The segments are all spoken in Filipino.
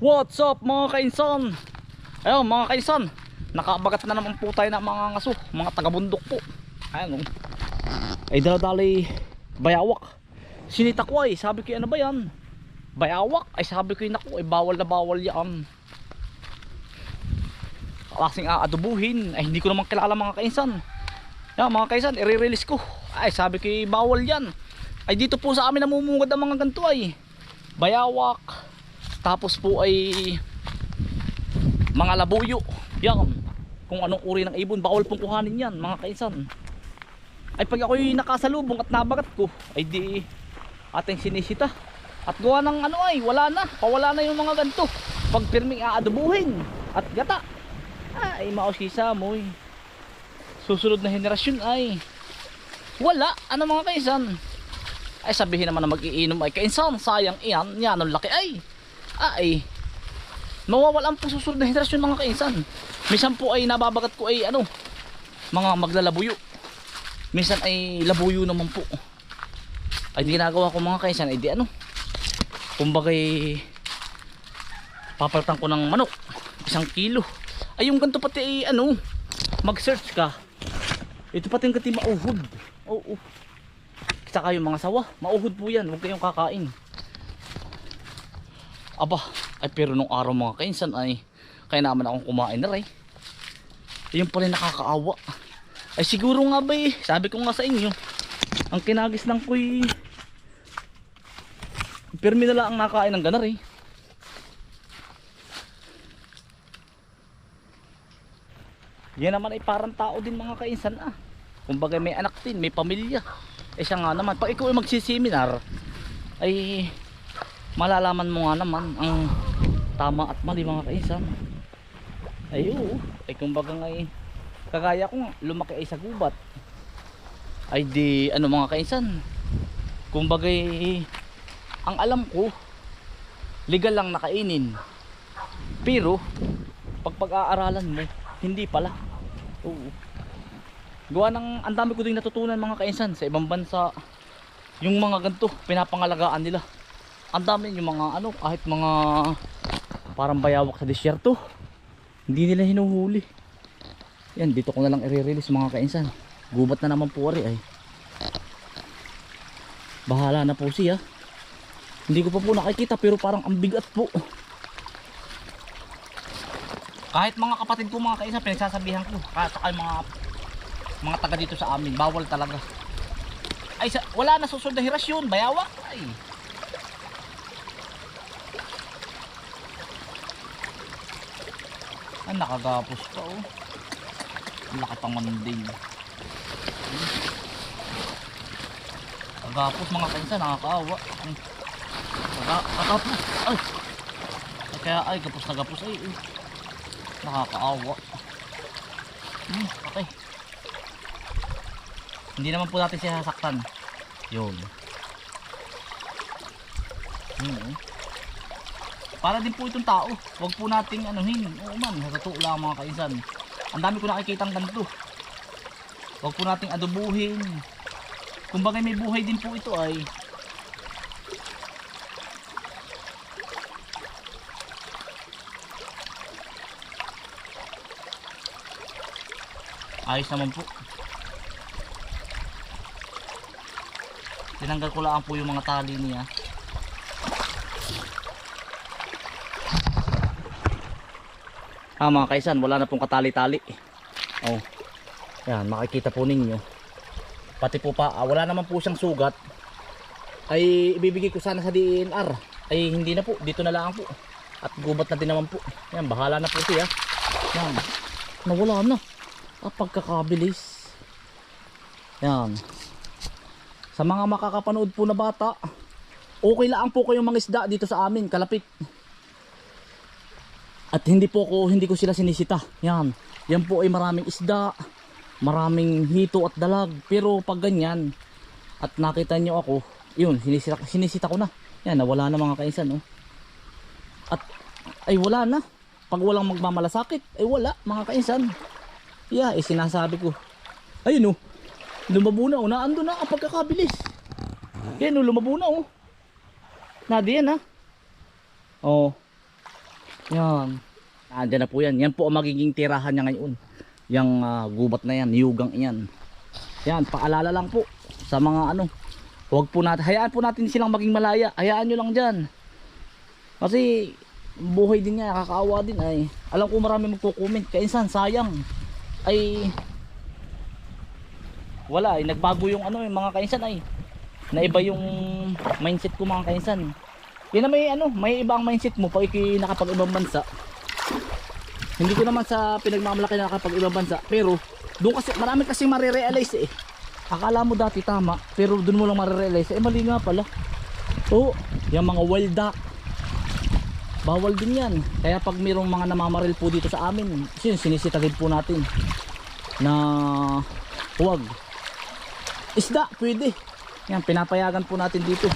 What's up mga kainsan? Ayun mga kainsan, nakabagat na naman po tayo ng mga ngaso, mga taga-bundok po. Ayun oh. Ay daladali bayawak. Sinita ko ay, sabi ko ano ba yan? Bayawak? Ay sabi ko naku, ay bawal na bawal yan. Klaseng aadubuhin, ay hindi ko naman kilala mga kainsan. Yan mga kainsan, i-release ko. Ay sabi ko bawal yan. Ay dito po sa amin namumungad ang mga ganito ay. Bayawak. Tapos po ay mga labuyo. Yan. Kung anong uri ng ibon, bawal pong kuhanin yan, mga kaisan. Ay pag ako'y nakasalubong at nabagat ko, ay di ating sinisita. At gawa ng ano ay, wala na. Pawala na yung mga ganito. Pag pirming aadubuhin at gata. Ay, mausisa mo eh. Susunod na henerasyon ay wala. Ano mga kaisan? Ay sabihin naman na mag-iinom ay kainsan, sayang iyan, yan ang laki ay. Ay, mawawalan po susunod na henerasyon mga kainsan. Minsan po ay nababagat ko ay ano, mga maglalabuyo. Minsan ay labuyo naman po. Ay ginagawa ko mga kainsan ay di ano. Kumbagay papaltan ko ng manok, isang kilo. Ay yung ganito pati ay ano, mag-search ka. Ito pati yung kati mauhod. Oo. Saka yung mga sawa, mauhod po yan, huwag kayong kakain. Aba, ay pero nung araw mga kainsan ay kaya naman akong kumain na rin. Pala yung nakakaawa. Ay siguro nga ba eh, sabi ko nga sa inyo, ang kinagis lang ko'y pirmi na lang ang nakain ng ganar eh. Yan naman ay parang tao din mga kainsan ah. Kumbaga may anak din, may pamilya. Eh siya nga naman, pag ikaw ay magsiseminar, ay malalaman mo nga naman ang tama at mali mga kainsan. Ay oo, ay kumbaga nga eh, kagaya ko nga, lumaki ay sa gubat. Ay di, ano mga kainsan, kumbaga eh, ang alam ko, legal lang nakainin. Pero, pag pag-aaralan mo, hindi pala. Oo. Gawa ng ang dami ko din natutunan mga kainsan sa ibang bansa. Yung mga ganito, pinapangalagaan nila. Ang dami yung mga ano, kahit mga parang bayawak sa disyerto. Hindi nila hinuhuli. Yan, dito ko na lang i-release mga kainsan. Gubat na naman po rin ay. Bahala na po siya. Hindi ko pa po nakikita pero parang ang bigat po. Kahit mga kapatid ko mga kainsan, pinagsasabihan ko. Kahit saka mga mga taga dito sa amin, bawal talaga. Ay, sa, wala na susunod na bayawak. Ay. Ay, nakagapos pa oh. Ang laki pang manding. Kagapos mga kainsan, nakakaawa. Kagapos. Ay. Ay, Kaya ay, gapos na gapos ay. ay. Nakakaawa. Hmm, okay. Hindi naman po natin siya sasaktan. Yun. Hmm. Para din po itong tao. Huwag po nating anuhin. Oo man, totoo lang mga kaisan. Ang dami ko nakikitang ganito. Huwag po nating adubuhin. Kumbaga may buhay din po ito ay. Ayos naman po. Tinanggal ko lang po yung mga tali niya. Ah mga kaisan, wala na pong katali-tali. Oh. Yan, makikita po ninyo. Pati po pa, ah, wala naman po siyang sugat. Ay ibibigay ko sana sa DNR. Ay hindi na po, dito na lang po. At gubat na din naman po. Yan, bahala na po siya. Yan. Nawala na. Ah, pagkakabilis. Yan. Sa mga makakapanood po na bata, okay lang po kayong mga isda dito sa amin, kalapit. At hindi po ko hindi ko sila sinisita. Yan. Yan po ay maraming isda, maraming hito at dalag. Pero pag ganyan at nakita nyo ako, yun, sinisita, sinisita ko na. Yan, nawala na mga kaisan, oh. At ay wala na. Pag walang magmamalasakit, ay wala mga kaisan. Yeah, eh sinasabi ko. Ayun oh. Lumabo na oh. Naando na ang pagkakabilis. Yan oh, lumabo na oh. Nadi yan ha. Oh. Yan. Nandiyan na po yan. Yan po ang magiging tirahan niya ngayon. Yang ah, gubat na yan, yugang yan. Yan, paalala lang po sa mga ano. Huwag po natin, hayaan po natin silang maging malaya. Hayaan nyo lang dyan. Kasi buhay din niya, kakaawa din ay. Alam ko marami magko-comment. Kainsan, sayang. Ay wala ay nagbago yung ano yung mga kainsan ay naiba yung mindset ko mga kainsan yan na may ano may ibang mindset mo pag iki nakapag ibang bansa. Hindi ko naman sa pinagmamalaki na nakapag ibang bansa pero doon kasi marami kasi marirealize eh. Akala mo dati tama pero doon mo lang marirealize eh mali nga pala. Oo yung mga wild duck bawal din yan. Kaya pag mayroong mga namamaril po dito sa amin sin sinisitagid po natin na huwag. Isda pwede. Yan pinapayagan po natin dito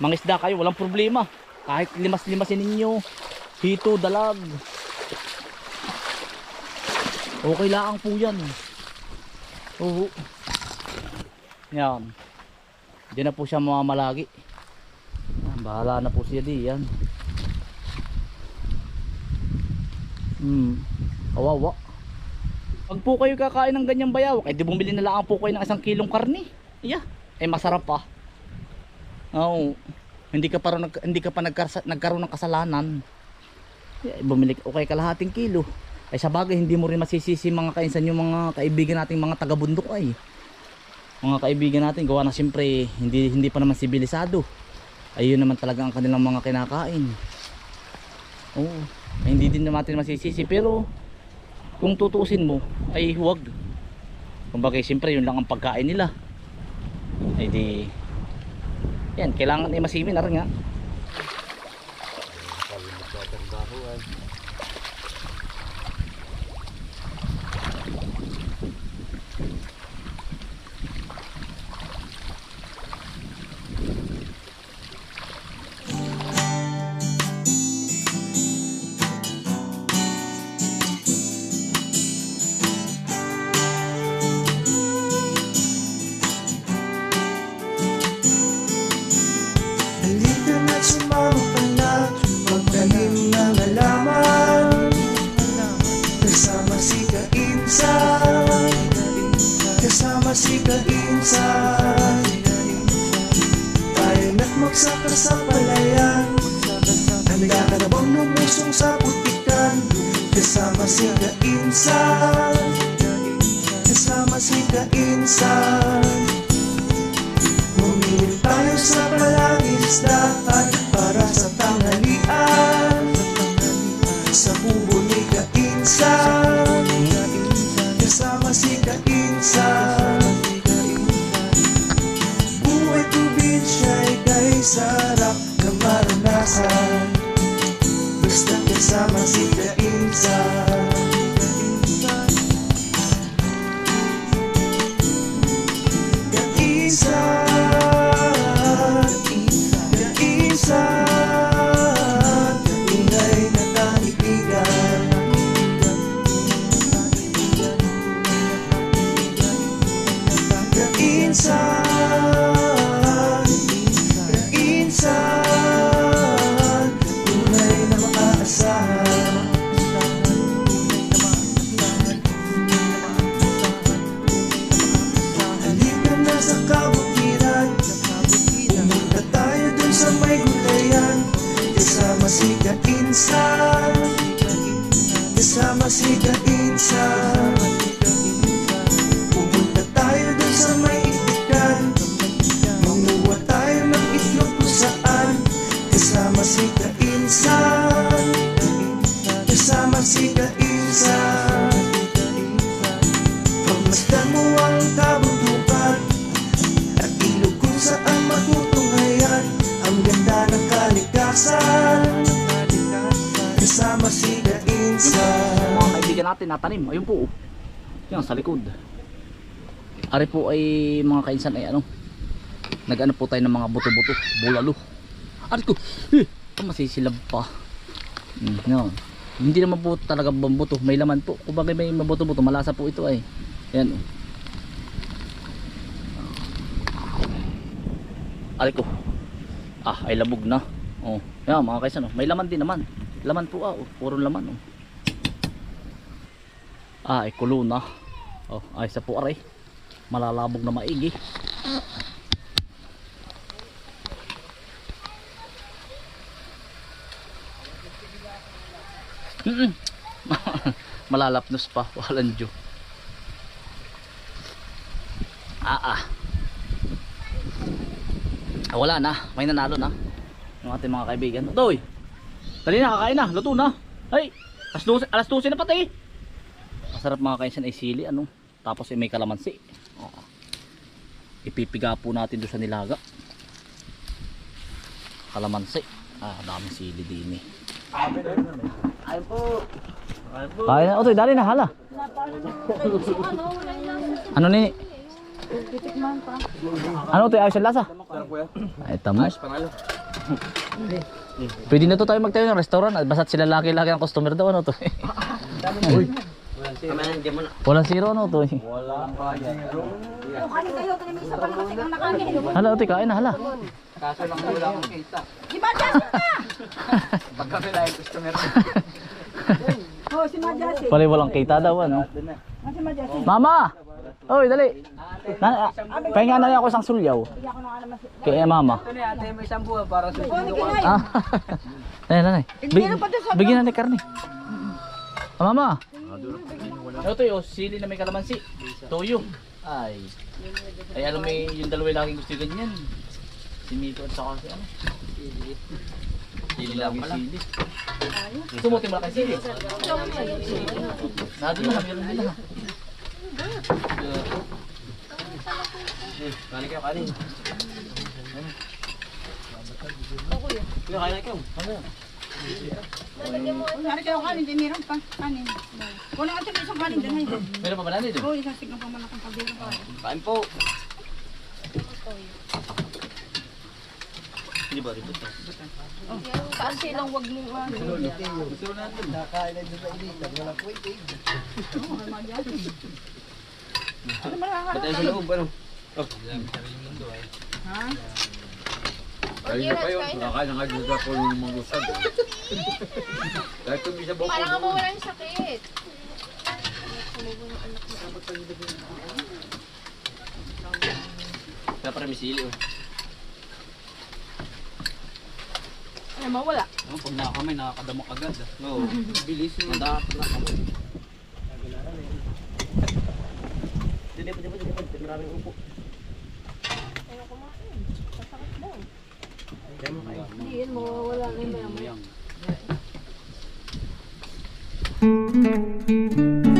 mga isda kayo walang problema. Kahit limas limasin ninyo. Hito dalag. Okay lang po yan. Oo. Yan. Diyan na po siya mamamalagi bahala na po siya di yan. Hmm. Kawawa. Pag po kayo kakain ng ganyang bayawak, eh di bumili na lang po kayo ng isang kilong karni. Yeah, eh masarap pa. Oo. Hindi ka pa nag- hindi ka pa nagkaroon ng kasalanan. Yeah, bumili ka okay kalahating kilo. Ay sa bagay hindi mo rin masisisi mga kainsan yung mga kaibigan nating mga taga-bundok ay. Mga kaibigan natin gawa na siyempre hindi hindi pa naman sibilisado. Ayun naman talaga ang kanilang mga kinakain. Oo. Ay, hindi din natin masisisi pero kung tutusin mo ay huwag kumbaga siyempre yun lang ang pagkain nila ay di yan kailangan ay masiminar nga Kasama si Kainsan Tayo na't magsaka sa palayan. Handa ka na bang lumusong sa putikan? Kasama si Kainsan Kasama si Kainsan Bumili tayo sa palangisdaan Para sa tanghalian. Sa kubo ni Kainsan Kasama si Kainsan Buhay probinsya'y kay sarap na maranasan. Basta kasama si Kainsan Kaisan, kaisan, kalikasan Kasama si Kainsan mga kaibigan natin natanim ayun po. Yan sa likod. Ari po ay mga kainsan ay ano nag-ano po tayo ng mga buto-buto bulalo. Ari ko eh, masisilab pa. Mm, yan. hindi naman po talaga bambuto may laman po. Kumbaga may mabuto-buto malasa po ito ay. Yan. Ari ko. Ah ay labog na oh yan mga kaisan oh. may laman din naman Laman po ah, oh. puro laman oh. Ah, ay kulo. Oh, ay sa po aray. Malalabog na maigi. Mm-mm. Malalapnos pa, walang Diyo. Ah ah. Ah, wala na, may nanalo na. Yung ating mga kaibigan. Toy. Dali na, kakain na, luto na. Ay, alas 12, alas 12 na pati. Masarap mga kainsan ay sili, ano. Tapos ay may kalamansi. Oo. Ipipiga po natin doon sa nilaga. Kalamansi. Ah, daming sili din eh. Ayun po. Ayun po. Kaya na, Otoy, dali na, hala. Ano ni? Ano Otoy, ayos ang lasa? Ay, tama. Pwede na to tayo magtayo ng restaurant. at Basta't sila laki-laki ang customer daw, ano to? Walang zero, ano to? Kanin kayo, kanin may isa pa naman sigang nakanin. Hala, Otoy, kain na, hala. Di ba, Jessica? Pagka pala yung customer. Oh, si Majasi. Pala walang kita daw, ano? Ah. Mama! Oy, dali. Na, pahinga na ako isang sulyaw. Hindi ako nang alam. Kaya mama. Oh, naginay. Ah. Nanay, nanay. Big, bigyan na ni karne. Ah, mama. Ito yung sili na may kalamansi. Toyo. Ay. Ay, alam mo yung dalawa laging gusto yung ganyan. Si Miko at saka si ano. Sili lagi sili. Gusto mo timula kay sili? Nado na, meron nila. Kali kayo, kali. Kari kayo kanin, di meron pa. Kanin. Kunin natin isang kanin din. Meron pa ba na dito? Oh, isang sigang pa malakang pabilo pa. Kain po. Hindi ba rito? Kasi lang wag mo ano. Ano malakang Patay sa loob, ano? Ha? Kain na kayo. Nakakain na nga dito ako ng mga usad. Kahit kung isa Para nga mawala yung sakit. Kaya para may sili, oh. Ay, mawala. Ano, pag nakakamay, nakakadamok agad. ah. Oo. Bilis mo. Dapat na kamo. Dili pa, dili pa, dili pa. Maraming upo. Ayaw kumain. Sasakit daw. Hindi yun, mawawala na yung maya. Yang.